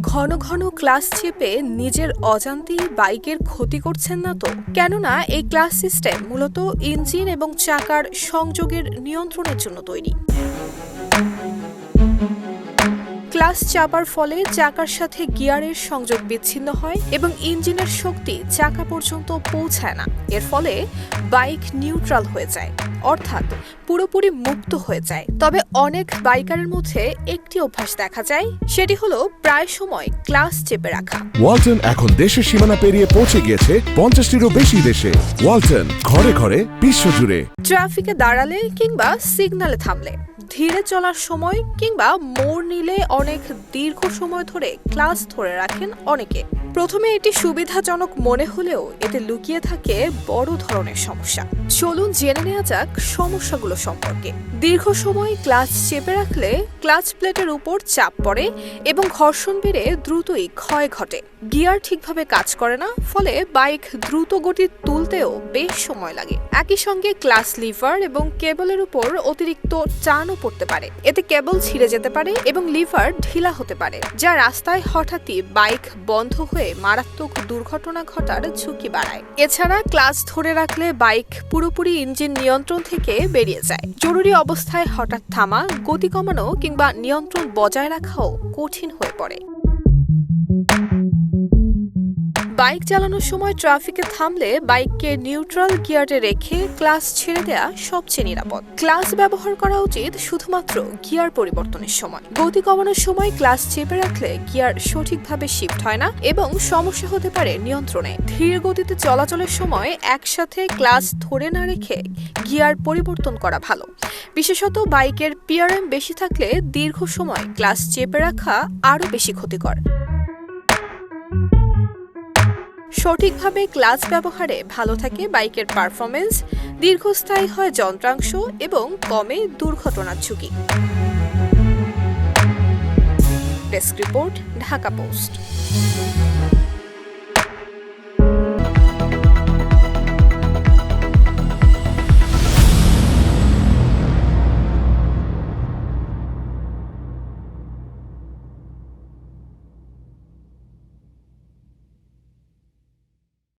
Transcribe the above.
ঘন ঘন ক্লাস চেপে নিজের অজান্তেই বাইকের ক্ষতি করছেন না তো? কেননা এই ক্লাস সিস্টেম মূলত ইঞ্জিন এবং চাকার সংযোগের নিয়ন্ত্রণের জন্য তৈরি। ক্লাস চাপার ফলে চাকার সাথে গিয়ারের সংযোগ বিচ্ছিন্ন হয় এবং ইঞ্জিনের শক্তি চাকা পর্যন্ত পৌঁছায় না। এর ফলে বাইক নিউট্রাল হয়ে যায় অর্থাৎ পুরোপুরি মুক্ত হয়ে যায়। তবে অনেক বাইকারের মধ্যে একটি অভ্যাস দেখা যায় সেটি হলো প্রায় সময় ক্লাস চেপে রাখা। ওয়ালটন এখন দেশের সীমানা পেরিয়ে পৌঁছে গিয়েছে পঞ্চাশটিরও বেশি দেশে। ওয়ালটন ঘরে ঘরে বিশ্বজুড়ে। ট্রাফিকে দাঁড়ালে কিংবা সিগন্যালে থামলে ধীরে চলার সময় কিংবা মোড় নিলে অনেক দীর্ঘ সময় ধরে ক্লাস ধরে রাখেন অনেকে। প্রথমে এটি সুবিধাজনক মনে হলেও এতে লুকিয়ে থাকে বড় ধরনের সমস্যা। চলুন জেনে নেওয়া যাক সমস্যাগুলো সম্পর্কে। দীর্ঘ সময় ক্লাচ চেপে রাখলে ক্লাচ প্লেটের উপর চাপ পড়ে এবং ঘর্ষণ বেড়ে দ্রুতই ক্ষয় ঘটে। গিয়ার ঠিকভাবে কাজ করে না, ফলে বাইক দ্রুত গতি তুলতেও বেশ সময় লাগে। একই সঙ্গে ক্লাস লিভার এবং কেবলের উপর অতিরিক্ত টানও পড়তে পারে। এতে কেবল ছিঁড়ে যেতে পারে এবং লিভার ঢিলা হতে পারে, যা রাস্তায় হঠাৎই বাইক বন্ধ হয়ে মারাত্মক দুর্ঘটনা ঘটার ঝুঁকি বাড়ায়। এছাড়া ক্লাস ধরে রাখলে বাইক পুরোপুরি ইঞ্জিন নিয়ন্ত্রণ থেকে বেরিয়ে যায়। জরুরি অবস্থায় হঠাৎ থামা, গতি কমানো কিংবা নিয়ন্ত্রণ বজায় রাখাও কঠিন হয়ে পড়ে। বাইক চালানোর সময় ট্রাফিকে থামলে বাইককে নিউট্রাল গিয়ারে রেখে ক্লাস ছেড়ে দেওয়া সবচেয়ে নিরাপদ। ক্লাস ব্যবহার করা উচিত শুধুমাত্র গিয়ার পরিবর্তনের সময়। গতি কমানোর সময় ক্লাস চেপে রাখলে গিয়ার সঠিকভাবে শিফট হয় না এবং সমস্যা হতে পারে নিয়ন্ত্রণে। ধীর গতিতে চলাচলের সময় একসাথে ক্লাস ধরে না রেখে গিয়ার পরিবর্তন করা ভালো। বিশেষত বাইকের পিআরএম বেশি থাকলে দীর্ঘ সময় ক্লাস চেপে রাখা আরও বেশি ক্ষতিকর। সঠিকভাবে ক্লাচ ব্যবহারে ভালো থাকে বাইকের পারফরমেন্স, দীর্ঘস্থায়ী হয় যন্ত্রাংশ এবং কমে দুর্ঘটনার ঝুঁকি। Desk report, Dhaka Post.